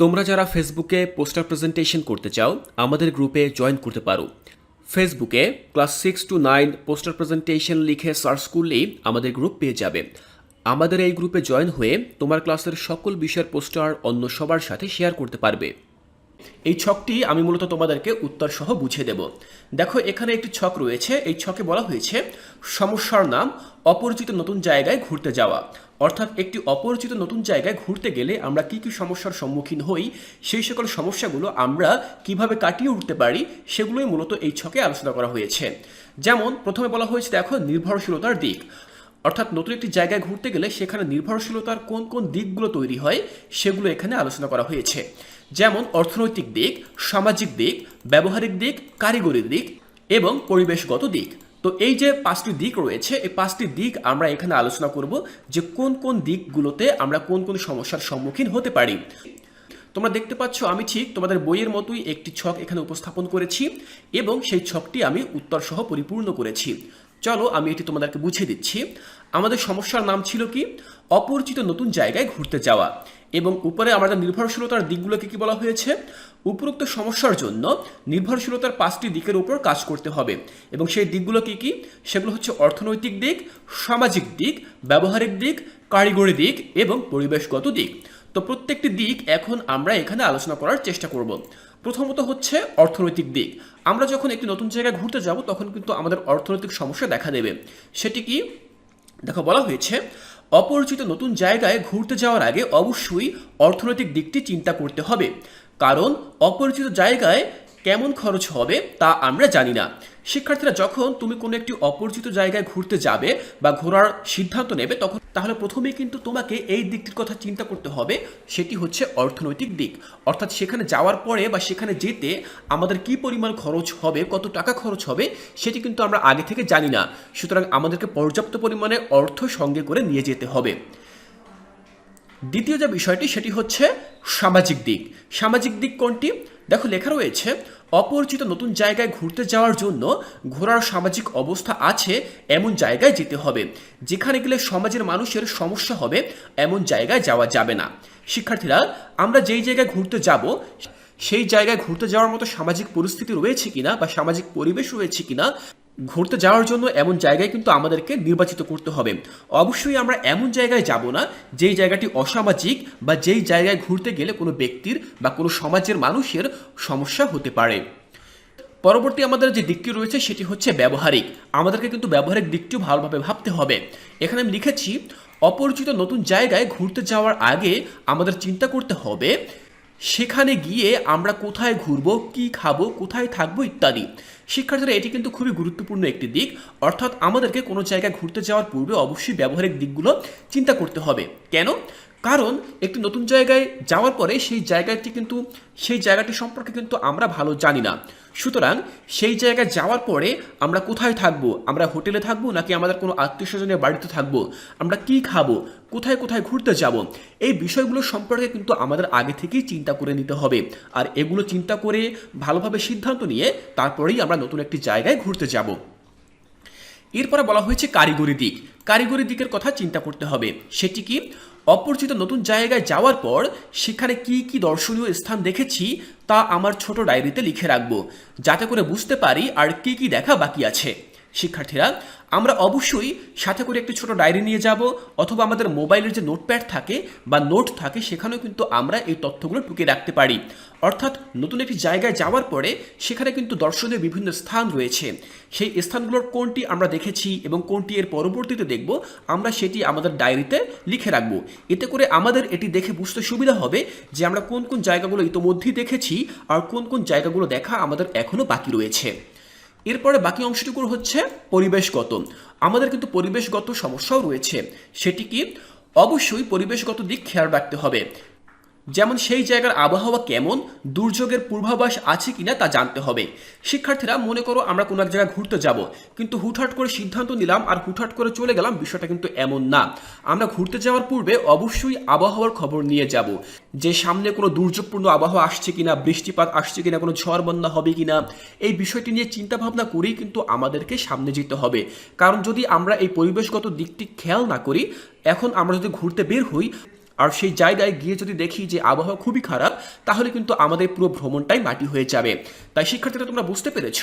তোমরা যারা ফেসবুকে পোস্টার প্রেজেন্টেশন করতে চাও, আমাদের গ্রুপে জয়েন করতে পারো। ফেসবুকে class six two nine poster presentation লিখে সার্চ করলেই আমাদের গ্রুপ পেয়ে যাবে। আমাদের এই গ্রুপে জয়েন হয়ে তোমার ক্লাসের সকল বিষয়ের পোস্টার অন্য সবার সাথে শেয়ার করতে পারবে। এই ছকটি আমি মূলত তোমাদেরকে উত্তর সহ বুঝিয়ে দেব। দেখো, এখানে একটি ছক রয়েছে। এই ছকে বলা হয়েছে, সমস্যার নাম, অপরিচিত নতুন জায়গায় ঘুরতে যাওয়া। অর্থাৎ একটি অপরিচিত নতুন জায়গায় ঘুরতে গেলে আমরা কি কি সমস্যার সম্মুখীন হই, সেই সকল সমস্যাগুলো আমরা কীভাবে কাটিয়ে উঠতে পারি, সেগুলোই মূলত এই ছকে আলোচনা করা হয়েছে। যেমন, প্রথমে বলা হয়েছে, দেখো, নির্ভরশীলতার দিক। অর্থাৎ নতুন একটি জায়গায় ঘুরতে গেলে সেখানে নির্ভরশীলতার কোন কোন দিকগুলো তৈরি হয়, সেগুলো এখানে আলোচনা করা হয়েছে। যেমন, অর্থনৈতিক দিক, সামাজিক দিক, ব্যবহারিক দিক কারিগরি দিক এবং পরিবেশগত দিক। তো এই যে পাঁচটি দিক রয়েছে, এই পাঁচটি দিক আমরা এখানে আলোচনা করব যে কোন কোন দিকগুলোতে আমরা কোন কোন সমস্যার সম্মুখীন হতে পারি। তোমরা দেখতে পাচ্ছ, আমি ঠিক তোমাদের বইয়ের মতোই একটি ছক এখানে উপস্থাপন করেছি এবং সেই ছকটি আমি উত্তর সহ পরিপূর্ণ করেছি। চলো, আমি এটি তোমাদেরকে বুঝিয়ে দিচ্ছি। আমাদের সমস্যার নাম ছিল কি? অপরিচিত নতুন জায়গায় ঘুরতে যাওয়া। এবং উপরে আমাদের নির্ভরশীলতার দিকগুলোকে কি বলা হয়েছে? উপরোক্ত সমস্যার জন্য নির্ভরশীলতার পাঁচটি দিকের উপর কাজ করতে হবে। এবং সেই দিকগুলো কি কি? সেগুলো হচ্ছে অর্থনৈতিক দিক, সামাজিক দিক, ব্যবহারিক দিক, কারিগরি দিক এবং পরিবেশগত দিক। তো প্রত্যেকটি দিক এখন আমরা এখানে আলোচনা করার চেষ্টা করব। প্রথমত হচ্ছে অর্থনৈতিক দিক। আমরা যখন একটি নতুন জায়গায় ঘুরতে যাব, তখন কিন্তু আমাদের অর্থনৈতিক সমস্যা দেখা দেবে। সেটি কি? দেখো বলা হয়েছে অপরিচিত নতুন জায়গায় ঘুরতে যাওয়ার আগে অবশ্যই অর্থনৈতিক দিকটি চিন্তা করতে হবে। কারণ, অপরিচিত জায়গায় কেমন খরচ হবে তা আমরা জানি না। শিক্ষার্থীরা যখন তুমি কোনো একটি অপরিচিত জায়গায় ঘুরতে যাবে বা ঘোরার সিদ্ধান্ত নেবে, তখন তাহলে প্রথমেই কিন্তু তোমাকে এই দিকটির কথা চিন্তা করতে হবে, সেটি হচ্ছে অর্থনৈতিক দিক। অর্থাৎ সেখানে যাওয়ার পরে বা সেখানে যেতে আমাদের কি পরিমাণ খরচ হবে, কত টাকা খরচ হবে, সেটি কিন্তু আমরা আগে থেকে জানি না। সুতরাং আমাদেরকে পর্যাপ্ত পরিমাণে অর্থ সঙ্গে করে নিয়ে যেতে হবে। দ্বিতীয় যে বিষয়টি, সেটি হচ্ছে সামাজিক দিক। সামাজিক দিক কোনটি? দেখো লেখা রয়েছে অপরিচিত নতুন জায়গায় ঘুরতে যাওয়ার জন্য ঘোরার সামাজিক অবস্থা আছে, এমন জায়গায় যেতে হবে। যেখানে গেলে সমাজের মানুষের সমস্যা হবে, এমন জায়গায় যাওয়া যাবে না। শিক্ষার্থীরা, আমরা যেই জায়গায় ঘুরতে যাব, সেই জায়গায় ঘুরতে যাওয়ার মতো সামাজিক পরিস্থিতি রয়েছে কিনা বা সামাজিক পরিবেশ রয়েছে কিনা ঘুরতে যাওয়ার জন্য এমন জায়গায় কিন্তু আমাদেরকে নির্বাচিত করতে হবে। অবশ্যই আমরা এমন জায়গায় যাব না, যেই জায়গাটি অসামাজিক বা যেই জায়গায় ঘুরতে গেলে কোনো ব্যক্তির বা কোনো সমাজের মানুষের সমস্যা হতে পারে। পরবর্তী আমাদের যে দিকটি রয়েছে সেটি হচ্ছে ব্যবহারিক। আমাদেরকে কিন্তু ব্যবহারিক দিকটিও ভালোভাবে ভাবতে হবে। এখানে আমি লিখেছি, অপরিচিত নতুন জায়গায় ঘুরতে যাওয়ার আগে আমাদের চিন্তা করতে হবে সেখানে গিয়ে আমরা কোথায় ঘুরবো, কি খাব, কোথায় থাকব ইত্যাদি। শিক্ষার্থীরা এটি কিন্তু খুবই গুরুত্বপূর্ণ একটি দিক। অর্থাৎ আমাদেরকে কোনো জায়গায় ঘুরতে যাওয়ার পূর্বে অবশ্যই ব্যবহারিক দিকগুলো চিন্তা করতে হবে। কেন? কারণ একটি নতুন জায়গায় যাওয়ার পরে সেই জায়গাটি কিন্তু, সেই জায়গাটি সম্পর্কে কিন্তু আমরা ভালো জানি না। সুতরাং সেই জায়গায় যাওয়ার পরে আমরা কোথায় থাকব? আমরা হোটেলে থাকব নাকি আমাদের কোনো আত্মীয় স্বজনের বাড়িতে থাকব? আমরা কি খাব? কোথায় কোথায় ঘুরতে যাব? এই বিষয়গুলো সম্পর্কে কিন্তু আমাদের আগে থেকেই চিন্তা করে নিতে হবে। আর এগুলো চিন্তা করে ভালোভাবে সিদ্ধান্ত নিয়ে তারপরেই আমরা নতুন একটি জায়গায় ঘুরতে যাব। এরপরে বলা হয়েছে কারিগরি দিক। কারিগরি দিকের কথা চিন্তা করতে হবে। সেটি কি? অপরিচিত নতুন জায়গায় যাওয়ার পর সেখানে কি কি দর্শনীয় স্থান দেখেছি তা আমার ছোট ডায়েরিতে লিখে রাখব, যাতে করে বুঝতে পারি আর কি কি দেখা বাকি আছে। শিক্ষার্থীরা, আমরা অবশ্যই সাথে করে একটি ছোট ডায়েরি নিয়ে যাব অথবা আমাদের মোবাইলের যে নোটপ্যাড থাকে বা নোট থাকে, সেখানেও কিন্তু আমরা এই তথ্যগুলো টুকে রাখতে পারি। অর্থাৎ নতুন একটি জায়গায় যাওয়ার পরে সেখানে কিন্তু দর্শনীয় বিভিন্ন স্থান রয়েছে। সেই স্থানগুলোর কোনটি আমরা দেখেছি এবং কোনটি এর পরবর্তীতে দেখব, আমরা সেটি আমাদের ডায়েরিতে লিখে রাখব। এতে করে আমাদের এটি দেখে বুঝতে সুবিধা হবে যে আমরা কোন কোন জায়গাগুলো ইতোমধ্যেই দেখেছি আর কোন কোন জায়গাগুলো দেখা আমাদের এখনও বাকি রয়েছে। এরপরে বাকি অংশটুকুর হচ্ছে পরিবেশগত। আমাদের কিন্তু পরিবেশগত সমস্যাও রয়েছে। সেটি কি অবশ্যই পরিবেশগত দিক খেয়াল রাখতে হবে। যেমন সেই জায়গার আবহাওয়া কেমন, দুর্যোগের পূর্বাভাস আছে কিনা তা জানতে হবে। শিক্ষার্থীরা, মনে করো আমরা কোনো এক জায়গায় ঘুরতে যাব, কিন্তু হুটহাট করে সিদ্ধান্ত নিলাম আর হুটহাট করে চলে গেলাম, বিষয়টা কিন্তু এমন না। আমরা ঘুরতে যাওয়ার পূর্বে অবশ্যই আবহাওয়ার খবর নিয়ে যাব। যে সামনে কোনো দুর্যোগপূর্ণ আবহাওয়া আসছে কিনা, বৃষ্টিপাত আসছে কিনা, কোনো ঝড় বন্যা হবে কিনা, এই বিষয়টি নিয়ে চিন্তা ভাবনা করেই কিন্তু আমাদেরকে সামনে যেতে হবে। কারণ যদি আমরা এই পরিবেশগত দিকটি খেয়াল না করি, এখন আমরা যদি ঘুরতে বের হই আর সেই জায়গায় গিয়ে যদি দেখি যে আবহাওয়া খুবই খারাপ, তাহলে কিন্তু আমাদের পুরো ভ্রমণটাই মাটি হয়ে যাবে। তাই শিক্ষার্থীরা, তোমরা বুঝতে পেরেছ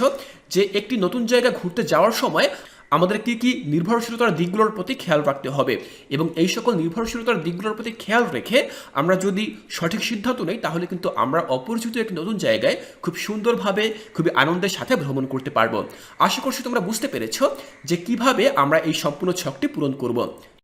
যে একটি নতুন জায়গা ঘুরতে যাওয়ার সময় আমাদের কি কি নির্ভরশীলতার দিকগুলোর প্রতি খেয়াল রাখতে হবে এবং এই সকল নির্ভরশীলতার দিকগুলোর প্রতি খেয়াল রেখে আমরা যদি সঠিক সিদ্ধান্ত নেই, তাহলে কিন্তু আমরা অপরিচিত একটি নতুন জায়গায় খুব সুন্দরভাবে, খুবই আনন্দের সাথে ভ্রমণ করতে পারব। আশা করছি তোমরা বুঝতে পেরেছ যে কীভাবে আমরা এই সম্পূর্ণ ছকটি পূরণ করব।